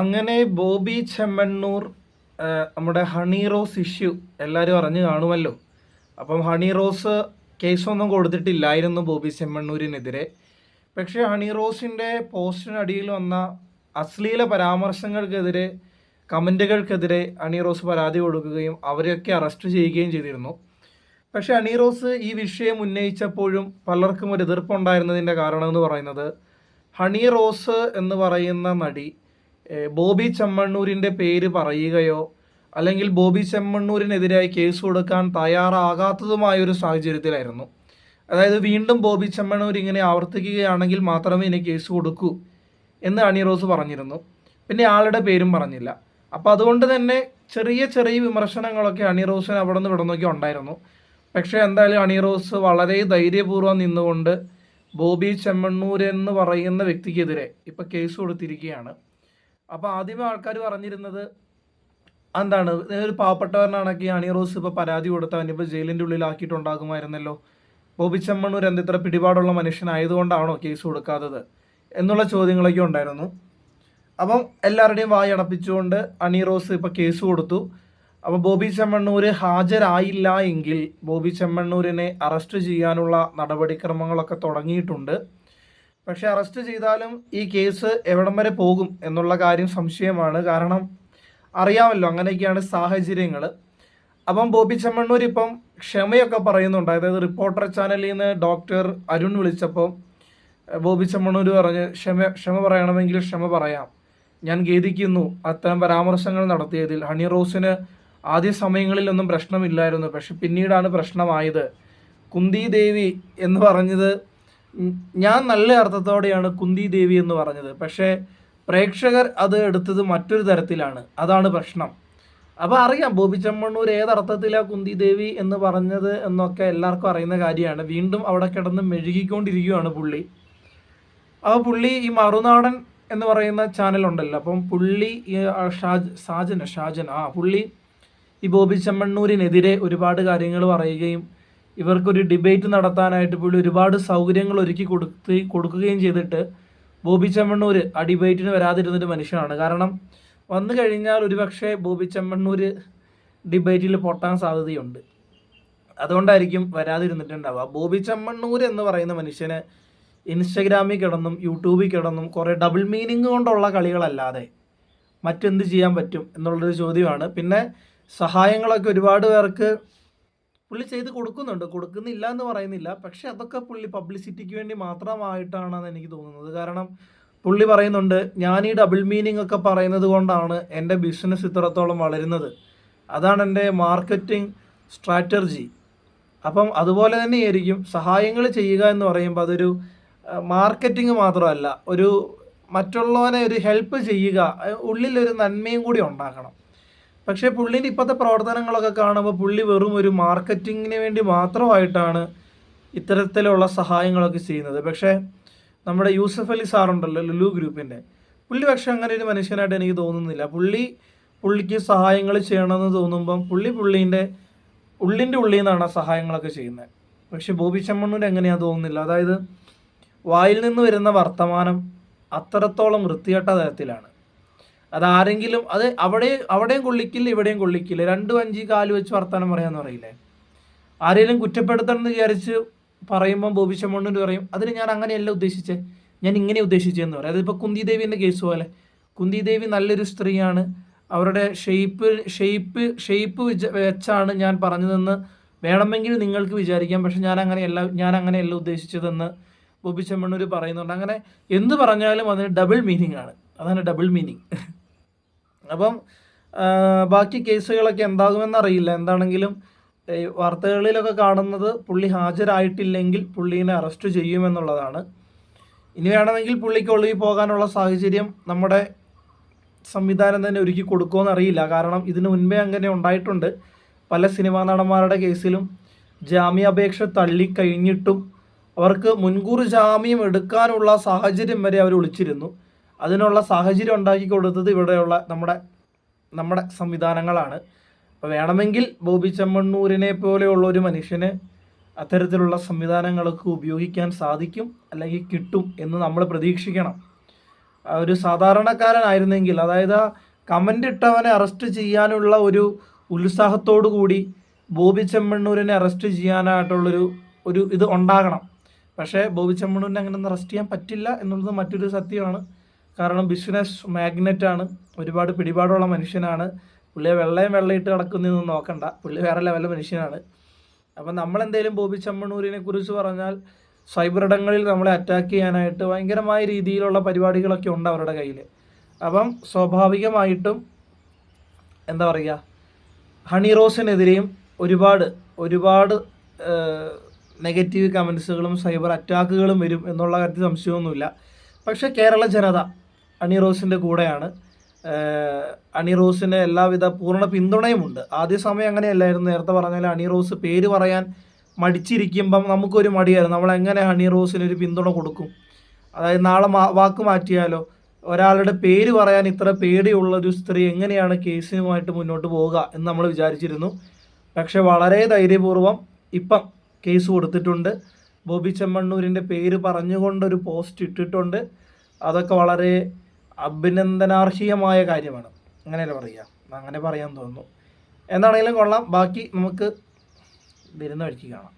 അങ്ങനെ ബോബി ചെമ്മണ്ണൂർ നമ്മുടെ ഹണി റോസ് ഇഷ്യൂ എല്ലാവരും അറിഞ്ഞു കാണുമല്ലോ. അപ്പം ഹണി റോസ് കേസൊന്നും കൊടുത്തിട്ടില്ലായിരുന്നു ബോബി ചെമ്മണ്ണൂരിനെതിരെ. പക്ഷേ ഹണി റോസിന്റെ പോസ്റ്റിനടിയിൽ വന്ന അശ്ലീല പരാമർശങ്ങൾക്കെതിരെ കമന്റുകൾക്കെതിരെ ഹണി റോസ് പരാതി കൊടുക്കുകയും അവരെയൊക്കെ അറസ്റ്റ് ചെയ്യുകയും ചെയ്തിരുന്നു. പക്ഷേ ഹണി റോസ് ഈ വിഷയം ഉന്നയിച്ചപ്പോഴും പലർക്കും ഒരു എതിർപ്പുണ്ടായിരുന്നതിന്റെ കാരണം എന്ന് പറയുന്നത് ഹണി റോസ് എന്ന് പറയുന്ന നടി ബോബി ചെമ്മണ്ണൂരിന്റെ പേര് പറയുകയോ അല്ലെങ്കിൽ ബോബി ചെമ്മണ്ണൂരിനെതിരായി കേസ് കൊടുക്കാൻ തയ്യാറാകാത്തതുമായ ഒരു സാഹചര്യത്തിലായിരുന്നു. അതായത് വീണ്ടും ബോബി ചെമ്മണ്ണൂർ ഇങ്ങനെ ആവർത്തിക്കുകയാണെങ്കിൽ മാത്രമേ ഇനി കേസ് കൊടുക്കൂ എന്ന് അണിറോസ് പറഞ്ഞിരുന്നു. പിന്നെ ആളുടെ പേരും പറഞ്ഞില്ല. അപ്പോൾ അതുകൊണ്ട് തന്നെ ചെറിയ ചെറിയ വിമർശനങ്ങളൊക്കെ അണി റോസിന് അവിടെ നിന്ന് ഇവിടെ നിന്നൊക്കെ ഉണ്ടായിരുന്നു. പക്ഷേ എന്തായാലും അണിറോസ് വളരെ ധൈര്യപൂർവം നിന്നുകൊണ്ട് ബോബി ചെമ്മണ്ണൂർ എന്ന് പറയുന്ന വ്യക്തിക്കെതിരെ ഇപ്പോൾ കേസ് കൊടുത്തിരിക്കുകയാണ്. അപ്പോൾ ആദ്യമേ ആൾക്കാർ പറഞ്ഞിരുന്നത് എന്താണ്? ഒരു പാവപ്പെട്ടവരനാണെങ്കിൽ അണി റോസ് ഇപ്പോൾ പരാതി കൊടുത്തവൻ അവനിപ്പോൾ ജയിലിന്റെ ഉള്ളിലാക്കിയിട്ടുണ്ടാകുമായിരുന്നല്ലോ. ബോബി ചെമ്മണ്ണൂർ എന്തിത്ര പിടിപാടുള്ള മനുഷ്യനായതുകൊണ്ടാണോ കേസ് കൊടുക്കാത്തത്? എന്നുള്ള ചോദ്യങ്ങളൊക്കെ ഉണ്ടായിരുന്നു. അപ്പം എല്ലാവരുടെയും വായി അടപ്പിച്ചുകൊണ്ട് അണി റോസ് ഇപ്പോൾ കേസ് കൊടുത്തു. അപ്പോൾ ബോബി ചെമ്മണ്ണൂർ ഹാജരായില്ല എങ്കിൽ ബോബി ചെമ്മണ്ണൂരിനെ അറസ്റ്റ് ചെയ്യാനുള്ള നടപടിക്രമങ്ങളൊക്കെ തുടങ്ങിയിട്ടുണ്ട്. പക്ഷേ അറസ്റ്റ് ചെയ്താലും ഈ കേസ് എവിടം വരെ പോകും എന്നുള്ള കാര്യം സംശയമാണ്. കാരണം അറിയാമല്ലോ അങ്ങനെയൊക്കെയാണ് സാഹചര്യങ്ങൾ അപ്പം ബോബി ചെമ്മണ്ണൂർ ഇപ്പം ക്ഷമയൊക്കെ പറയുന്നുണ്ട്. അതായത് റിപ്പോർട്ടർ ചാനലിൽ നിന്ന് ഡോക്ടർ അരുൺ വിളിച്ചപ്പോൾ ബോബി ചെമ്മണ്ണൂർ പറഞ്ഞ് ക്ഷമ ക്ഷമ പറയണമെങ്കിൽ ക്ഷമ പറയാം. ഞാൻ ഖേദിക്കുന്നു അത്തരം പരാമർശങ്ങൾ നടത്തിയതിൽ. ഹണി റോസിന് ആദ്യ സമയങ്ങളിലൊന്നും പ്രശ്നമില്ലായിരുന്നു. പക്ഷെ പിന്നീടാണ് പ്രശ്നമായത്. കുന്തി ദേവി എന്ന് പറഞ്ഞത് ഞാൻ നല്ല അർത്ഥത്തോടെയാണ് കുന്തി ദേവി എന്ന് പറഞ്ഞത്. പക്ഷേ പ്രേക്ഷകർ അത് എടുത്തത് മറ്റൊരു തരത്തിലാണ്. അതാണ് പ്രശ്നം. അപ്പോൾ അറിയാം ബോബി ചെമ്മണ്ണൂർ ഏതർത്ഥത്തിലാണ് കുന്തി ദേവി എന്ന് പറഞ്ഞത് എന്നൊക്കെ എല്ലാവർക്കും അറിയുന്ന കാര്യമാണ്. വീണ്ടും അവിടെ കിടന്ന് മെഴുകിക്കൊണ്ടിരിക്കുകയാണ് പുള്ളി. അപ്പോൾ പുള്ളി ഈ മറുനാടൻ എന്ന് പറയുന്ന ചാനലുണ്ടല്ലോ അപ്പം പുള്ളി ഷാജ് സാജന ഷാജൻ ആ പുള്ളി ഈ ബോബി ചെമ്മണ്ണൂരിനെതിരെ ഒരുപാട് കാര്യങ്ങൾ പറയുകയും ഇവർക്കൊരു ഡിബേറ്റ് നടത്താനായിട്ട് പുള്ളി ഒരുപാട് സൗകര്യങ്ങൾ ഒരുക്കി കൊടുത്ത് കൊടുക്കുകയും ചെയ്തിട്ട് ബോബി ചെമ്മണ്ണൂർ ആ ഡിബേറ്റിന് വരാതിരുന്നൊരു മനുഷ്യനാണ്. കാരണം വന്നു കഴിഞ്ഞാൽ ഒരുപക്ഷെ ബോബി ചെമ്മണ്ണൂർ ഡിബേറ്റിൽ പൊട്ടാൻ സാധ്യതയുണ്ട്. അതുകൊണ്ടായിരിക്കും വരാതിരുന്നിട്ടുണ്ടാവുക. ബോബി ചെമ്മണ്ണൂർ എന്ന് പറയുന്ന മനുഷ്യന് ഇൻസ്റ്റഗ്രാമിൽ കിടന്നും യൂട്യൂബിൽ കിടന്നും കുറേ ഡബിൾ മീനിങ് കൊണ്ടുള്ള കളികളല്ലാതെ മറ്റെന്ത് ചെയ്യാൻ പറ്റും എന്നുള്ളൊരു ചോദ്യമാണ്. പിന്നെ സഹായങ്ങളൊക്കെ ഒരുപാട് പേർക്ക് പുള്ളി ചെയ്ത് കൊടുക്കുന്നുണ്ട്. കൊടുക്കുന്നില്ല എന്ന് പറയുന്നില്ല. പക്ഷെ അതൊക്കെ പുള്ളി പബ്ലിസിറ്റിക്ക് വേണ്ടി മാത്രമായിട്ടാണെന്ന് എനിക്ക് തോന്നുന്നത്. കാരണം പുള്ളി പറയുന്നുണ്ട് ഞാൻ ഈ ഡബിൾ മീനിങ് ഒക്കെ പറയുന്നത് കൊണ്ടാണ് എന്റെ ബിസിനസ് ഇത്രത്തോളം വളരുന്നത്. അതാണ് എന്റെ മാർക്കറ്റിംഗ് സ്ട്രാറ്റജി അപ്പം അതുപോലെ തന്നെയായിരിക്കും സഹായങ്ങൾ ചെയ്യുക എന്ന് പറയുമ്പോൾ അതൊരു മാർക്കറ്റിംഗ് മാത്രമല്ല ഒരു മറ്റുള്ളവനെ ഒരു ഹെൽപ്പ് ചെയ്യുക ഉള്ളിലൊരു നന്മയും കൂടി ഉണ്ടാക്കണം പക്ഷേ പുള്ളിന്റെ ഇപ്പോഴത്തെ പ്രവർത്തനങ്ങളൊക്കെ കാണുമ്പോൾ പുള്ളി വെറും ഒരു മാർക്കറ്റിങ്ങിന് വേണ്ടി മാത്രമായിട്ടാണ് ഇത്തരത്തിലുള്ള സഹായങ്ങളൊക്കെ ചെയ്യുന്നത്. പക്ഷേ നമ്മുടെ യൂസഫ് അലി സാറുണ്ടല്ലോ ലുലു ഗ്രൂപ്പിന്റെ. പുള്ളി പക്ഷേ അങ്ങനെ ഒരു മനുഷ്യനായിട്ട് എനിക്ക് തോന്നുന്നില്ല. പുള്ളി പുള്ളിക്ക് സഹായങ്ങൾ ചെയ്യണമെന്ന് തോന്നുമ്പം പുള്ളി പുള്ളീന്റെ ഉള്ളിന്റെ ഉള്ളിൽ നിന്നാണ് ആ സഹായങ്ങളൊക്കെ ചെയ്യുന്നത്. പക്ഷെ ബോബി ചെമ്മണ്ണൂർ എങ്ങനെയാണെന്ന് തോന്നുന്നില്ല. അതായത് വായിൽ നിന്ന് വരുന്ന വർത്തമാനം അത്രത്തോളം വൃത്തികെട്ട തരത്തിലാണ്. അതാരെങ്കിലും അത് അവിടെ അവിടെയും കൊള്ളിക്കില്ല ഇവിടെയും കൊള്ളിക്കില്ല. രണ്ടും വഞ്ചി കാൽ വെച്ച് വർത്തമാനം പറയാന്ന് പറയില്ലേ? ആരെങ്കിലും കുറ്റപ്പെടുത്തണം എന്ന് വിചാരിച്ച് പറയുമ്പോൾ ബോബി പറയും അതിന് ഞാൻ അങ്ങനെയല്ല ഉദ്ദേശിച്ചേ. ഞാൻ ഇങ്ങനെ ഉദ്ദേശിച്ചതെന്ന് പറയും. അതിപ്പോൾ കുന്തി ദേവിന്റെ കേസ് പോലെ. കുന്തി ദേവി നല്ലൊരു സ്ത്രീയാണ്. അവരുടെ ഷെയ്പ്പ് ഷെയ്പ്പ് ഷെയ്പ്പ് വിച വെച്ചാണ് ഞാൻ പറഞ്ഞതെന്ന് വേണമെങ്കിൽ നിങ്ങൾക്ക് വിചാരിക്കാം. പക്ഷെ ഞാൻ അങ്ങനെയല്ല ഞാൻ അങ്ങനെയല്ല ഉദ്ദേശിച്ചതെന്ന് ബോബി ചെമ്മണ്ണൂർ പറയുന്നുണ്ട്. അങ്ങനെ എന്ത് പറഞ്ഞാലും അതിന് ഡബിൾ മീനിങ് ആണ്. അതാണ് ഡബിൾ മീനിങ് അപ്പം ബാക്കി കേസുകളൊക്കെ എന്താകുമെന്ന് അറിയില്ല എന്താണെങ്കിലും വാർത്തകളിലൊക്കെ കാണുന്നത് പുള്ളി ഹാജരായിട്ടില്ലെങ്കിൽ പുള്ളീനെ അറസ്റ്റ് ചെയ്യുമെന്നുള്ളതാണ്. ഇനി വേണമെങ്കിൽ പുള്ളിക്ക് ഒളിവിൽ പോകാനുള്ള സാഹചര്യം നമ്മുടെ സംവിധാനം തന്നെ ഒരുക്കി കൊടുക്കുമെന്ന് അറിയില്ല കാരണം ഇതിനു മുൻപേ അങ്ങനെ ഉണ്ടായിട്ടുണ്ട്. പല സിനിമാ നടന്മാരുടെ കേസിലും ജാമ്യാപേക്ഷ തള്ളിക്കഴിഞ്ഞിട്ടും അവർക്ക് മുൻകൂർ ജാമ്യം എടുക്കാനുള്ള സാഹചര്യം വരെ അവർ വിളിച്ചിരുന്നു അതിനുള്ള സാഹചര്യം ഉണ്ടാക്കി കൊടുത്തത് ഇവിടെയുള്ള നമ്മുടെ നമ്മുടെ സംവിധാനങ്ങളാണ്. അപ്പോൾ വേണമെങ്കിൽ ബോബി ചെമ്മണ്ണൂരിനെ പോലെയുള്ള ഒരു മനുഷ്യന് അത്തരത്തിലുള്ള സംവിധാനങ്ങളൊക്കെ ഉപയോഗിക്കാൻ സാധിക്കും അല്ലെങ്കിൽ കിട്ടും എന്ന് നമ്മൾ പ്രതീക്ഷിക്കണം. ഒരു സാധാരണക്കാരനായിരുന്നെങ്കിൽ അതായത് കമന്റ് ഇട്ടവനെ അറസ്റ്റ് ചെയ്യാനുള്ള ഒരു ഉത്സാഹത്തോടു കൂടി ബോബി ചെമ്മണ്ണൂരിനെ അറസ്റ്റ് ചെയ്യാനായിട്ടുള്ളൊരു ഒരു ഇത് ഉണ്ടാകണം. പക്ഷേ ബോബി ചെമ്മണ്ണൂരിനെ അങ്ങനെ ഒന്നും അറസ്റ്റ് ചെയ്യാൻ പറ്റില്ല എന്നുള്ളത് മറ്റൊരു സത്യമാണ്. കാരണം ബിസിനസ് മാഗ്നറ്റാണ് ഒരുപാട് പിടിപാടുള്ള മനുഷ്യനാണ്. പുള്ളിയെ വെള്ളയും വെള്ളയിട്ട് കിടക്കുന്നതൊന്നും നോക്കണ്ട. പുള്ളി വേറെ ലെവലിലെ മനുഷ്യനാണ്. അപ്പം നമ്മളെന്തേലും ബോബി ചമ്മണൂരിനെ കുറിച്ച് പറഞ്ഞാൽ സൈബർ ഇടങ്ങളിൽ നമ്മളെ അറ്റാക്ക് ചെയ്യാനായിട്ട് ഭയങ്കരമായ രീതിയിലുള്ള പരിപാടികളൊക്കെ ഉണ്ട് അവരുടെ കയ്യിൽ അപ്പം സ്വാഭാവികമായിട്ടും എന്താ പറയുക? ഹണി റോസിനെതിരെയും ഒരുപാട് ഒരുപാട് നെഗറ്റീവ് കമൻസുകളും സൈബർ അറ്റാക്കുകളും വരും എന്നുള്ള കാര്യത്തിൽ സംശയമൊന്നുമില്ല. പക്ഷേ കേരള ജനത അണി റോസിന്റെ കൂടെയാണ്. അണി റോസിന് എല്ലാവിധ പൂർണ പിന്തുണയുമുണ്ട്. ആദ്യ സമയം അങ്ങനെയല്ലായിരുന്നു. നേരത്തെ പറഞ്ഞാൽ അണി റോസ് പേര് പറയാൻ മടിച്ചിരിക്കുമ്പം നമുക്കൊരു മടിയായിരുന്നു. നമ്മൾ എങ്ങനെ ഹണി റോസിന് ഒരു പിന്തുണ കൊടുക്കും? അതായത് നാളെ വാക്ക് മാറ്റിയാലോ? ഒരാളുടെ പേര് പറയാൻ ഇത്ര പേടിയുള്ള ഒരു സ്ത്രീ എങ്ങനെയാണ് കേസിനുമായിട്ട് മുന്നോട്ട് പോവുക എന്ന് നമ്മൾ വിചാരിച്ചിരുന്നു. പക്ഷെ വളരെ ധൈര്യപൂർവം ഇപ്പം കേസ് കൊടുത്തിട്ടുണ്ട്. ബോബി ചെമ്മണ്ണൂരിന്റെ പേര് പറഞ്ഞുകൊണ്ടൊരു പോസ്റ്റ് ഇട്ടിട്ടുണ്ട്. അതൊക്കെ വളരെ അഭിനന്ദനാർഹീയമായ കാര്യമാണ്. അങ്ങനെയല്ല പറയുക. അങ്ങനെ പറയാൻ തോന്നുന്നു. എന്താണെങ്കിലും കൊള്ളാം. ബാക്കി നമുക്ക് വരുന്ന വഴിക്ക് കാണാം.